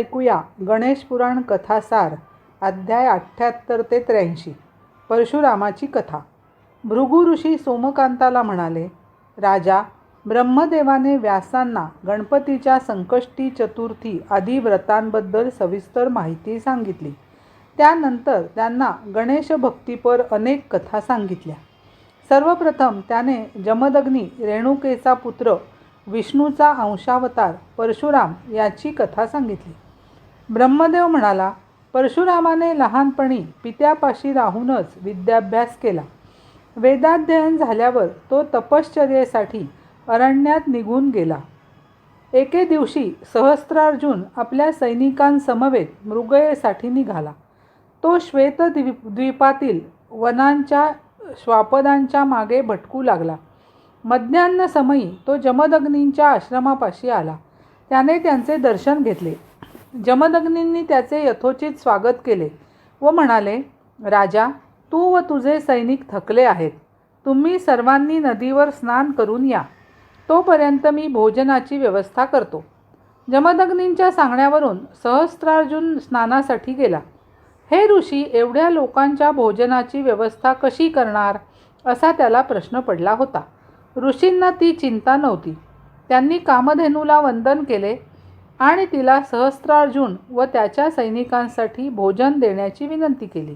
ऐकूया गणेश पुराण कथासार अध्याय अठ्ठ्याहत्तर ते त्र्याऐंशी. परशुरामाची कथा. भृगु ऋषी सोमकांताला म्हणाले राजा ब्रह्मदेवाने व्यासांना गणपतीच्या संकष्टी चतुर्थी आदी व्रतांबद्दल सविस्तर माहिती सांगितली. त्यानंतर त्यांना गणेश भक्तीपर अनेक कथा सांगितल्या. सर्वप्रथम त्याने जमदग्नी रेणुकेचा पुत्र विष्णूचा अंशावतार परशुराम याची कथा सांगितली. ब्रह्मदेव म्हणाला परशुरामाने लहानपणी पित्यापाशी राहूनच विद्याभ्यास केला. वेदाध्ययन झाल्यावर तो तपश्चर्येसाठी अरण्यात निघून गेला. एके दिवशी सहस्त्रार्जुन आपल्या सैनिकांसमवेत मृगयेसाठी निघाला. तो श्वेतद्वीप द्वीपातील वनांच्या श्वापदांच्या मागे भटकू लागला. मध्यान्ह समयी तो जमदग्नींच्या आश्रमापाशी आला. त्याने त्यांचे दर्शन घेतले. जमदग्नींनी त्याचे यथोचित स्वागत केले व म्हणाले राजा तू व तुझे सैनिक थकले आहेत. तुम्ही सर्वांनी नदीवर स्नान करून या. तोपर्यंत मी भोजनाची व्यवस्था करतो. जमदग्नींच्या सांगण्यावरून सहस्त्रार्जुन स्नानासाठी गेला. हे ऋषी एवढ्या लोकांच्या भोजनाची व्यवस्था कशी करणार? असा त्याला प्रश्न पडला होता. ऋषींना ती चिंता नव्हती. त्यांनी कामधेनूला वंदन केले आणि तिला सहस्त्रार्जुन व त्याच्या सैनिकांसाठी भोजन देण्याची विनंती केली.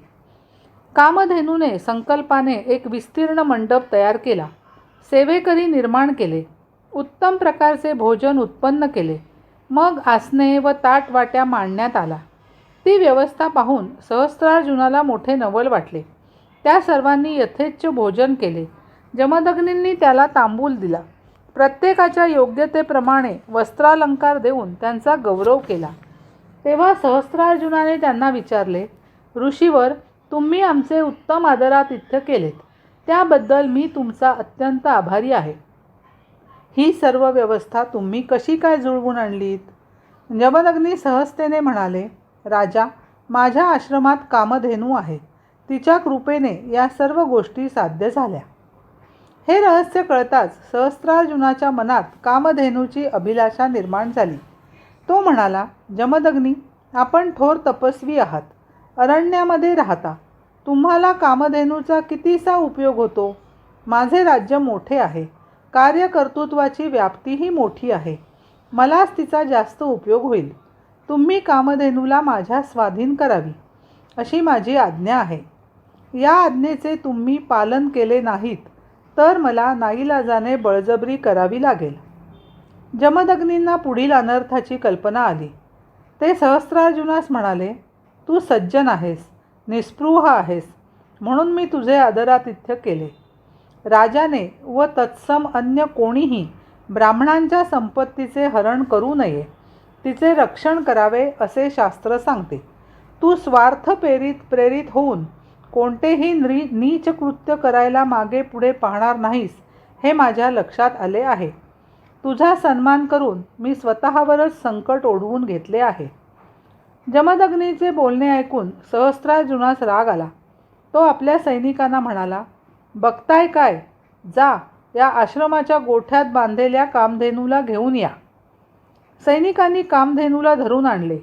कामधेनूने संकल्पाने एक विस्तीर्ण मंडप तयार केला. सेवेकरी निर्माण केले. उत्तम प्रकारचे भोजन उत्पन्न केले. मग आसने व ताटवाट्या मांडण्यात आला. ती व्यवस्था पाहून सहस्त्रार्जुनाला मोठे नवल वाटले. त्या सर्वांनी यथेच्छ भोजन केले. जमदग्नींनी त्याला तांबूल दिला. प्रत्येकाच्या योग्यतेप्रमाणे वस्त्रालंकार देऊन त्यांचा गौरव केला. तेव्हा सहस्त्रार्जुनाने त्यांना विचारले ऋषीवर तुम्ही आमचे उत्तम आदरातिथ्य केलेत. त्याबद्दल मी तुमचा अत्यंत आभारी आहे. ही सर्व व्यवस्था तुम्ही कशी काय जुळवून आणलीत? जमदग्नी सहजतेने म्हणाले राजा माझ्या आश्रमात कामधेनू आहे. तिच्या कृपेने या सर्व गोष्टी साध्य झाल्या. हे रहस्य कळताच सहस्त्रार्जुनाच्या मनात कामधेनूची अभिलाषा निर्माण झाली. तो म्हणाला जमदग्नी आपण थोर तपस्वी आहात. अरण्यामध्ये राहता. तुम्हाला कामधेनूचा कितीसा उपयोग होतो? माझे राज्य मोठे आहे. कार्यकर्तृत्वाची व्याप्तीही मोठी आहे. मलाच तिचा जास्त उपयोग होईल. तुम्ही कामधेनूला माझ्या स्वाधीन करावी. अशी माझी आज्ञा आहे. या आज्ञेचे तुम्ही पालन केले नाहीत. तर मला नाईलाजाने बळजबरी करावी लागेल. जमदग्नींना पुढील अनर्थाची कल्पना आली. ते सहस्त्रार्जुनास म्हणाले तू सज्जन आहेस निस्पृह आहेस म्हणून मी तुझे आदरातिथ्य केले. राजाने व तत्सम अन्य कोणीही ब्राह्मणांच्या संपत्तीचे हरण करू नये तिचे रक्षण करावे असे शास्त्र सांगते. तू स्वार्थ प्रेरित प्रेरित होऊन कोणतेही नी नीच कृत्य करायला मागे पुढे पाहणार नाहीस हे माझ्या लक्षात आले आहे. तुझा सन्मान करून मी स्वतःवरच संकट ओढवून घेतले आहे. जमदग्नीचे बोलणे ऐकून सहस्त्रार्जुनास राग आला. तो आपल्या सैनिकांना म्हणाला बघताय काय? जा या आश्रमाच्या गोठ्यात बांधलेल्या कामधेनूला घेऊन या. सैनिकांनी कामधेनूला धरून आणले.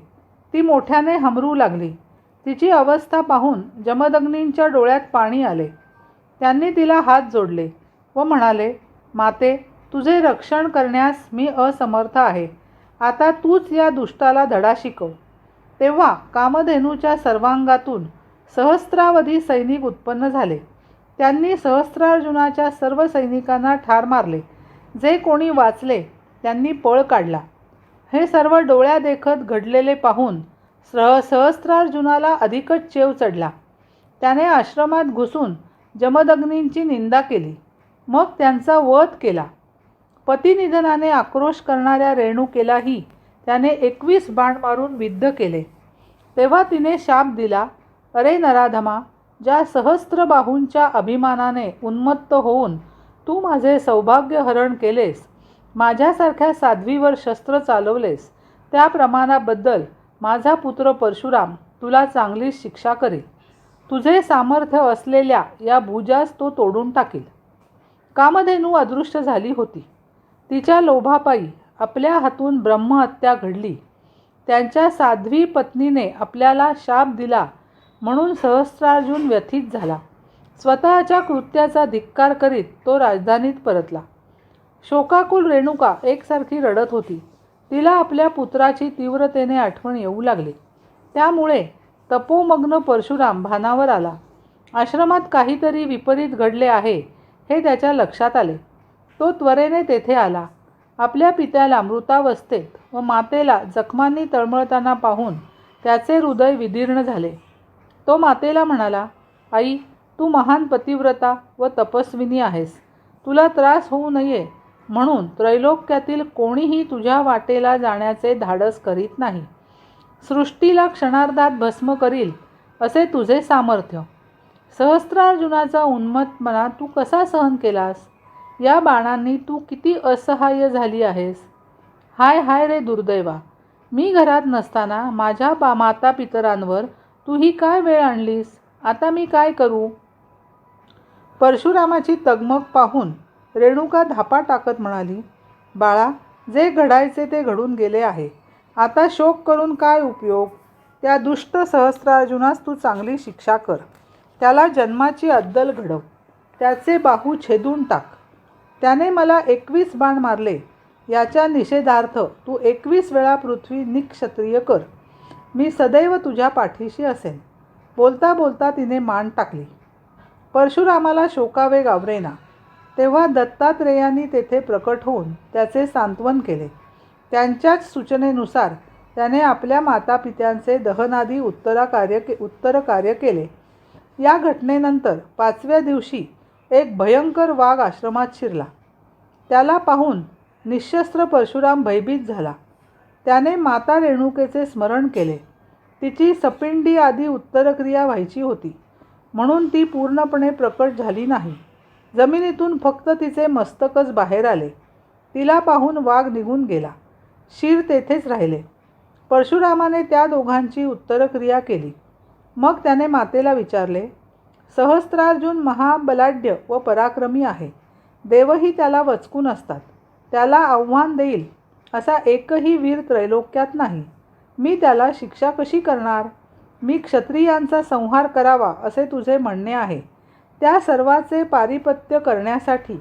ती मोठ्याने हमरू लागली. तिची अवस्था पाहून जमदग्नींच्या डोळ्यात पाणी आले. त्यांनी तिला हात जोडले व म्हणाले माते तुझे रक्षण करण्यास मी असमर्थ आहे. आता तूच या दुष्टाला धडा शिकव. तेव्हा कामधेनूच्या सर्वांगातून सहस्रावधी सैनिक उत्पन्न झाले. त्यांनी सहस्रार्जुनाच्या सर्व सैनिकांना ठार मारले. जे कोणी वाचले त्यांनी पळ काढला. हे सर्व डोळ्या देखत घडलेले पाहून सह सहस्त्रार्जुनाला अधिकच चेव चढला. त्याने आश्रमात घुसून जमदग्नींची निंदा केली. मग त्यांचा वध केला. पतिनिधनाने आक्रोश करणाऱ्या रेणुकेलाही त्याने एकवीस बाण मारून विद्ध केले. तेव्हा तिने शाप दिला. अरे नराधमा ज्या सहस्त्रबाहूंच्या अभिमानाने उन्मत्त होऊन तू माझे सौभाग्य हरण केलेस माझ्यासारख्या साध्वीवर शस्त्र चालवलेस त्या प्रमाणाबद्दल माझा पुत्र परशुराम तुला चांगली शिक्षा करेल. तुझे सामर्थ्य असलेल्या या भुजास तो तोडून टाकेल. कामधेनू अदृश्य झाली होती. तिच्या लोभापायी आपल्या हातून ब्रह्महत्या घडली. त्यांच्या साध्वी पत्नीने आपल्याला शाप दिला म्हणून सहस्रार्जुन व्यथित झाला. स्वतःच्या कृत्याचा धिक्कार करीत तो राजधानीत परतला. शोकाकुल रेणुका एकसारखी रडत होती. तिला आपल्या पुत्राची तीव्रतेने आठवण येऊ लागली. त्यामुळे तपोमग्न परशुराम भानावर आला. आश्रमात काहीतरी विपरीत घडले आहे हे त्याच्या लक्षात आले. तो त्वरेने तेथे आला. आपल्या पित्याला मृतावस्थेत व मातेला जखमांनी तळमळताना पाहून त्याचे हृदय विदीर्ण झाले. तो मातेला म्हणाला आई तू महान पतिव्रता व तपस्विनी आहेस. तुला त्रास होऊ नये म्हणून त्रैलोक्यातील कोणीही तुझ्या वाटेला जाण्याचे धाडस करीत नाही. सृष्टीला क्षणार्धात भस्म करील असे तुझे सामर्थ्य. सहस्त्रार्जुनाचा उन्मत्तपणा तू कसा सहन केलास? या बाणांनी तू किती असहाय्य झाली आहेस? हाय हाय रे दुर्दैवा मी घरात नसताना माझ्या बा माता पितरांवर तू ही काय वेळ आणलीस? आता मी काय करू? परशुरामाची तगमग पाहून रेणुका धापा टाकत म्हणाली बाळा जे घडायचे ते घडून गेले आहे. आता शोक करून काय उपयोग? त्या दुष्ट सहस्त्रार्जुनास तू चांगली शिक्षा कर. त्याला जन्माची अद्दल घडव. त्याचे बाहू छेदून टाक. त्याने मला एकवीस बाण मारले. याच्या निषेधार्थ तू एकवीस वेळा पृथ्वी निक्षत्रिय कर. मी सदैव तुझ्या पाठीशी असेन. बोलता बोलता तिने मान टाकली. परशुरामाला शोकावे गावरेना. तेव्हा दत्तात्रेयांनी तेथे प्रकट होऊन त्याचे सांत्वन केले. त्यांच्याच सूचनेनुसार त्याने आपल्या मातापित्यांचे दहनादी उत्तरा कार्य के उत्तर कार्य केले. या घटनेनंतर पाचव्या दिवशी एक भयंकर वाघ आश्रमात शिरला. त्याला पाहून निशस्त्र परशुराम भयभीत झाला. त्याने माता रेणुकेचे स्मरण केले. तिची सपिंडी आदी उत्तरक्रिया व्हायची होती म्हणून ती पूर्णपणे प्रकट झाली नाही. जमिनीतून फक्त तिचे मस्तकच बाहेर आले. तिला पाहून वाघ निघून गेला. शिर तेथेच राहिले. परशुरामाने त्या दोघांची उत्तरक्रिया केली. मग त्याने मातेला विचारले सहस्त्रार्जुन महाबलाढ्य व पराक्रमी आहे. देवही त्याला वचकून असतात. त्याला आव्हान देईल. असा एकही वीर त्रैलोक्यात नाही. मी त्याला शिक्षा कशी करणार? मी क्षत्रियांचा संहार करावा असे तुझे म्हणणे आहे. त्या सर्वाचे पारिपत्य करण्यासाठी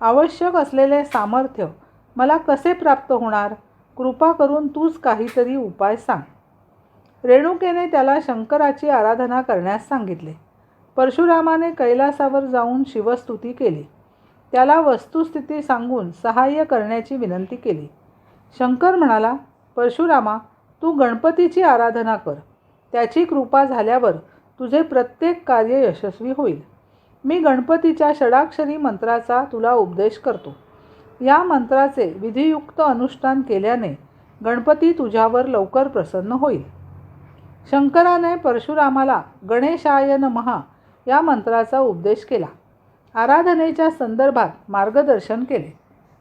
आवश्यक असलेले सामर्थ्य मला कसे प्राप्त होणार? कृपा करून तूच काहीतरी उपाय सांग. रेणुकेने त्याला शंकराची आराधना करण्यास सांगितले. परशुरामाने कैलासावर जाऊन शिवस्तुती केली. त्याला वस्तुस्थिती सांगून सहाय्य करण्याची विनंती केली. शंकर म्हणाला परशुरामा तू गणपतीची आराधना कर. त्याची कृपा झाल्यावर तुझे प्रत्येक कार्य यशस्वी होईल. मी गणपतीच्या षडाक्षरी मंत्राचा तुला उपदेश करतो. या मंत्राचे विधियुक्त अनुष्ठान केल्याने गणपती तुझ्यावर लवकर प्रसन्न होईल. शंकराने परशुरामाला गणेशाय नमहा या मंत्राचा उपदेश केला. आराधनेच्या संदर्भात मार्गदर्शन केले.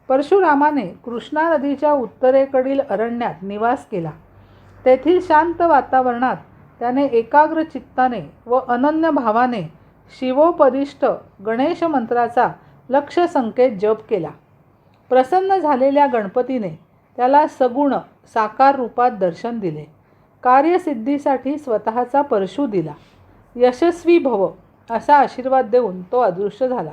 परशुरामाने कृष्णा नदीच्या उत्तरेकडील अरण्यात निवास केला. तेथील शांत वातावरणात त्याने एकाग्र चित्ताने व अनन्य भावाने शिवोपदिष्ट गणेश मंत्राचा लक्ष संकेत जप केला. प्रसन्न झालेल्या गणपतीने त्याला सगुण साकार रूपात दर्शन दिले. कार्यसिद्धीसाठी स्वतःचा परशू दिला. यशस्वी भव असा आशीर्वाद देऊन तो अदृश्य झाला.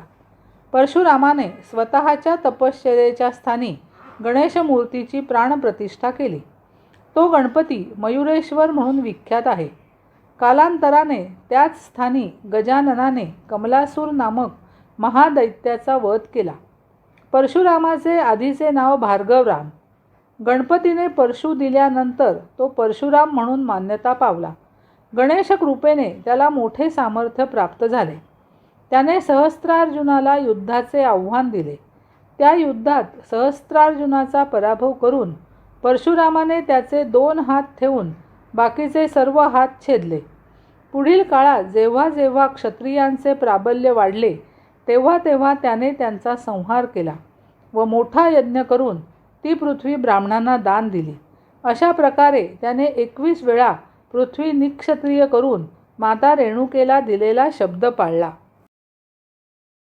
परशुरामाने स्वतःच्या तपश्चर्येच्या स्थानी गणेशमूर्तीची प्राणप्रतिष्ठा केली. तो गणपती मयुरेश्वर म्हणून विख्यात आहे. कालांतराने त्याच स्थानी गजाननाने कमलासूर नामक महादैत्याचा वध केला. परशुरामाचे आधीचे नाव भार्गवराम. गणपतीने परशु दिल्यानंतर तो परशुराम म्हणून मान्यता पावला. गणेश कृपेने त्याला मोठे सामर्थ्य प्राप्त झाले. त्याने सहस्त्रार्जुनाला युद्धाचे आव्हान दिले. त्या युद्धात सहस्त्रार्जुनाचा पराभव करून परशुरामाने त्याचे दोन हात ठेवून बाकीचे सर्व हात छेदले. पुढील काळात जेव्हा जेव्हा क्षत्रियांचे प्राबल्य वाढले तेव्हा तेव्हा त्याने त्यांचा संहार केला व मोठा यज्ञ करून ती पृथ्वी ब्राह्मणांना दान दिली. अशा प्रकारे त्याने एकवीस वेळा पृथ्वी निक्षत्रिय करून माता रेणुकेला दिलेला शब्द पाळला.